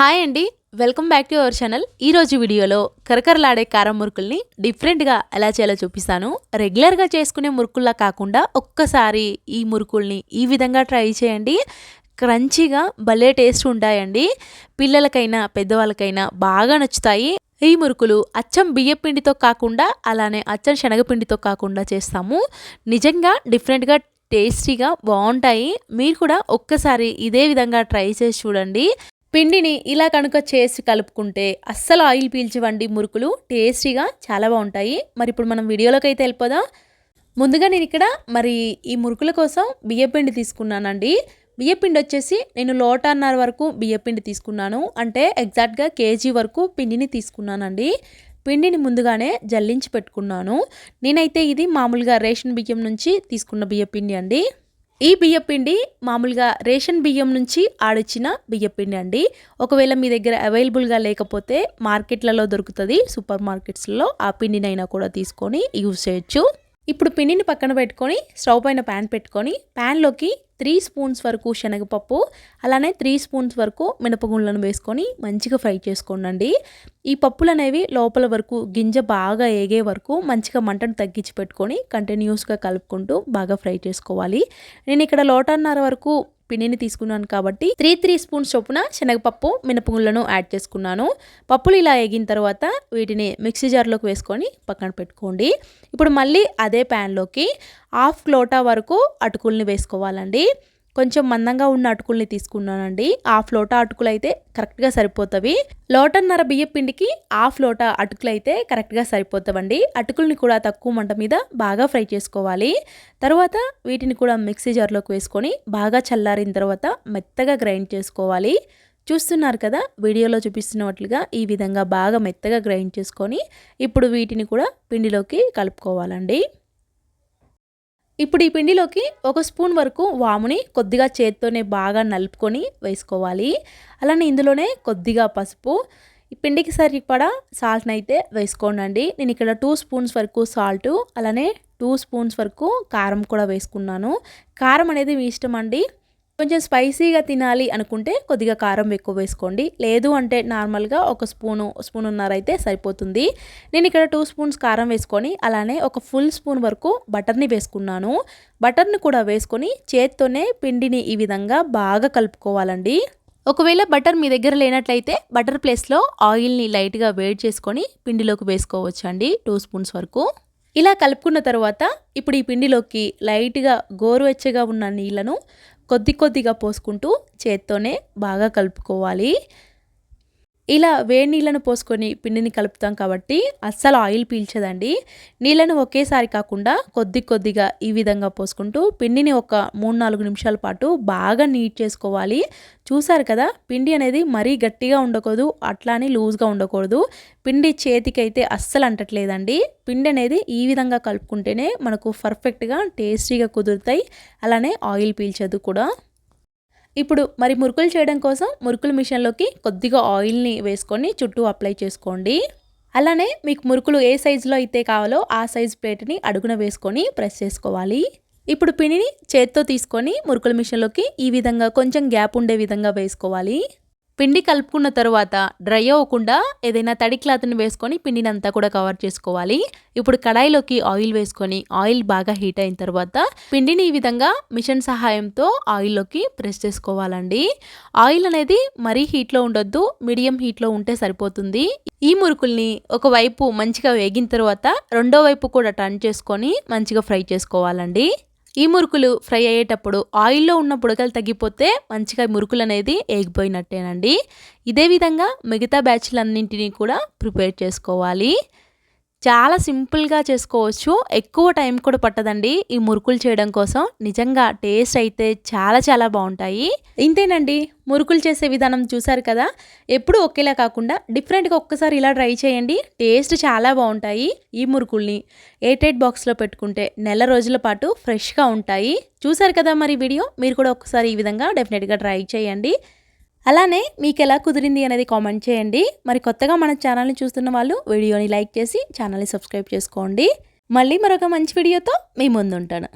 Hi అండి. Welcome back to our channel. ఈరోజు వీడియోలో కరకరలాడే కారం మురుకుల్ని డిఫరెంట్గా ఎలా చేయాలో చూపిస్తాను. రెగ్యులర్గా చేసుకునే మురుకుల్లా కాకుండా ఒక్కసారి ఈ మురుకుల్ని ఈ విధంగా ట్రై చేయండి. క్రంచీగా భలే టేస్ట్ ఉంటాయండి. పిల్లలకైనా పెద్దవాళ్ళకైనా బాగా నచ్చుతాయి. ఈ మురుకులు అచ్చం బియ్యపిండితో కాకుండా అలానే అచ్చం శనగపిండితో కాకుండా చేస్తాము. నిజంగా డిఫరెంట్గా టేస్టీగా బాగుంటాయి. మీరు కూడా ఒక్కసారి ఇదే విధంగా ట్రై చేసి చూడండి. పిండిని ఇలా కనుక చేసి కలుపుకుంటే అస్సలు ఆయిల్ పీల్చివండి మురుకులు. టేస్టీగా చాలా బాగుంటాయి. మరి ఇప్పుడు మనం వీడియోలోకి అయితే వెళ్ళిపోదాం. ముందుగా నేను ఇక్కడ మరి ఈ మురుకుల కోసం బియ్యపిండి తీసుకున్నానండి. బియ్యపిండి వచ్చేసి నేను లోటన్నర వరకు బియ్యపిండి తీసుకున్నాను. అంటే ఎగ్జాక్ట్గా కేజీ వరకు పిండిని తీసుకున్నానండి. పిండిని ముందుగానే జల్లించి పెట్టుకున్నాను. నేనైతే ఇది మామూలుగా రేషన్ బియ్యం నుంచి తీసుకున్న బియ్యపిండి అండి. ఈ బియ్యపిండి మామూలుగా రేషన్ బియ్యం నుంచి ఆడిచ్చిన బియ్యపిండి అండి. ఒకవేళ మీ దగ్గర అవైలబుల్గా లేకపోతే మార్కెట్లలో దొరుకుతుంది. సూపర్ మార్కెట్స్లో ఆ పిండినైనా కూడా తీసుకొని యూజ్ చేయొచ్చు. ఇప్పుడు పిండిని పక్కన పెట్టుకొని స్టవ్ పైన ప్యాన్ పెట్టుకొని ప్యాన్లోకి త్రీ స్పూన్స్ వరకు శనగపప్పు అలానే త్రీ స్పూన్స్ వరకు మినపగుండ్లను వేసుకొని మంచిగా ఫ్రై చేసుకోండి ఈ పప్పులు అనేవి లోపల వరకు గింజ బాగా ఏగే వరకు మంచిగా మంటను తగ్గించి పెట్టుకొని కంటిన్యూస్గా కలుపుకుంటూ బాగా ఫ్రై చేసుకోవాలి. నేను ఇక్కడ లోటన్నర వరకు పిండిని తీసుకున్నాను కాబట్టి త్రీ త్రీ స్పూన్స్ చొప్పున శనగపప్పు మినపగుళ్ళను యాడ్ చేసుకున్నాను. పప్పులు ఇలా ఎగిన తర్వాత వీటిని మిక్సీ జార్లోకి వేసుకొని పక్కన పెట్టుకోండి. ఇప్పుడు మళ్ళీ అదే ప్యాన్లోకి హాఫ్ లోటా వరకు అటుకుల్ని వేసుకోవాలండి. కొంచెం మందంగా ఉన్న అటుకుల్ని తీసుకున్నానండి. హాఫ్ లోటా అటుకులు అయితే కరెక్ట్గా సరిపోతాయి లోటన్నర బియ్య పిండికి హాఫ్ లోటా అటుకులు అయితే కరెక్ట్గా సరిపోతావండి. అటుకుల్ని కూడా తక్కువ మంట మీద బాగా ఫ్రై చేసుకోవాలి. తర్వాత వీటిని కూడా మిక్సీ జార్లోకి వేసుకొని బాగా చల్లారిన తర్వాత మెత్తగా గ్రైండ్ చేసుకోవాలి. చూస్తున్నారు కదా వీడియోలో చూపిస్తున్నట్లుగా ఈ విధంగా బాగా మెత్తగా గ్రైండ్ చేసుకొని ఇప్పుడు వీటిని కూడా పిండిలోకి కలుపుకోవాలండి. ఇప్పుడు ఈ పిండిలోకి ఒక స్పూన్ వరకు వాముని కొద్దిగా చేత్తోనే బాగా నలుపుకొని వేసుకోవాలి. అలానే ఇందులోనే కొద్దిగా పసుపు. ఈ పిండికి సరిపడా సాల్ట్ని అయితే వేసుకోనండి. నేను ఇక్కడ టూ స్పూన్స్ వరకు సాల్ట్ అలానే టూ స్పూన్స్ వరకు కారం కూడా వేసుకున్నాను. కారం అనేది మీ ఇష్టం అండి. కొంచెం స్పైసీగా తినాలి అనుకుంటే కొద్దిగా కారం ఎక్కువ వేసుకోండి. లేదు అంటే నార్మల్గా ఒక స్పూను స్పూన్ ఉన్నారైతే సరిపోతుంది. నేను ఇక్కడ టూ స్పూన్స్ కారం వేసుకొని అలానే ఒక ఫుల్ స్పూన్ వరకు బటర్ని వేసుకున్నాను. బటర్ని కూడా వేసుకొని చేత్తోనే పిండిని ఈ విధంగా బాగా కలుపుకోవాలండి. ఒకవేళ బటర్ మీ దగ్గర లేనట్లయితే బటర్ ప్లేస్లో ఆయిల్ని లైట్గా వేడి చేసుకొని పిండిలోకి వేసుకోవచ్చు అండి టూ స్పూన్స్ వరకు. ఇలా కలుపుకున్న తర్వాత ఇప్పుడు ఈ పిండిలోకి లైట్గా గోరువెచ్చగా ఉన్న నీళ్ళను కొద్ది కొద్దిగా పోసుకుంటూ చేత్తోనే బాగా కలుపుకోవాలి. ఇలా వేడి నీళ్ళను పోసుకొని పిండిని కలుపుతాం కాబట్టి అస్సలు ఆయిల్ పీల్చదండి. నీళ్ళను ఒకేసారి కాకుండా కొద్ది కొద్దిగా ఈ విధంగా పోసుకుంటూ పిండిని ఒక మూడు నాలుగు నిమిషాల పాటు బాగా నీట్ చేసుకోవాలి. చూసారు కదా పిండి అనేది మరీ గట్టిగా ఉండకూడదు అట్లానే లూజ్గా ఉండకూడదు. పిండి చేతికైతే అస్సలు అంటట్లేదండి. పిండి అనేది ఈ విధంగా కలుపుకుంటేనే మనకు పర్ఫెక్ట్గా టేస్టీగా కుదురుతాయి. అలానే ఆయిల్ పీల్చదు కూడా. ఇప్పుడు మరి మురుకులు చేయడం కోసం మురుకుల మిషన్లోకి కొద్దిగా ఆయిల్ని వేసుకొని చుట్టూ అప్లై చేసుకోండి. అలానే మీకు మురుకులు ఏ సైజులో అయితే కావాలో ఆ సైజ్ ప్లేట్ని అడుగున వేసుకొని ప్రెస్ చేసుకోవాలి. ఇప్పుడు పిండిని చేత్తో తీసుకొని మురుకుల మిషన్లోకి ఈ విధంగా కొంచెం గ్యాప్ ఉండే విధంగా వేసుకోవాలి. పిండి కలుపుకున్న తర్వాత డ్రై అవ్వకుండా ఏదైనా తడి క్లాత్ని వేసుకొని పిండిని అంతా కూడా కవర్ చేసుకోవాలి. ఇప్పుడు కడాయిలోకి ఆయిల్ వేసుకొని ఆయిల్ బాగా హీట్ అయిన తర్వాత పిండిని ఈ విధంగా మిషన్ సహాయంతో ఆయిల్లోకి ప్రెస్ చేసుకోవాలండి. ఆయిల్ అనేది మరీ హీట్లో ఉండొద్దు మీడియం హీట్లో ఉంటే సరిపోతుంది. ఈ మురుకుల్ని ఒకవైపు మంచిగా వేగిన తర్వాత రెండో వైపు కూడా టర్న్ చేసుకొని మంచిగా ఫ్రై చేసుకోవాలండి. ఈ మురుకులు ఫ్రై అయ్యేటప్పుడు ఆయిల్లో ఉన్న బుడగలు తగ్గిపోతే మంచిగా మురుకులు అనేది ఏగిపోయినట్టేనండి. ఇదే విధంగా మిగతా బ్యాచ్లన్నింటినీ కూడా ప్రిపేర్ చేసుకోవాలి. చాలా సింపుల్గా చేసుకోవచ్చు. ఎక్కువ టైం కూడా పట్టదండి ఈ మురుకులు చేయడం కోసం. నిజంగా టేస్ట్ అయితే చాలా చాలా బాగుంటాయి. ఇంతేనండి మురుకులు చేసే విధానం చూసారు కదా? ఎప్పుడు ఒకేలా కాకుండా డిఫరెంట్గా ఒక్కసారి ఇలా ట్రై చేయండి. టేస్ట్ చాలా బాగుంటాయి ఈ మురుకుల్ని. ఎయిట్ బాక్స్లో పెట్టుకుంటే నెల రోజుల పాటు ఫ్రెష్గా ఉంటాయి. చూసారు కదా మరి వీడియో? మీరు కూడా ఒకసారి ఈ విధంగా డెఫినెట్గా ట్రై చేయండి. అలానే మీకు ఎలా కుదిరింది అనేది కామెంట్ చేయండి. మరి కొత్తగా మన ఛానల్ని చూస్తున్న వాళ్ళు వీడియోని లైక్ చేసి ఛానల్ని సబ్స్క్రైబ్ చేసుకోండి. మళ్ళీ మరొక మంచి వీడియోతో మీ ముందుంటాను.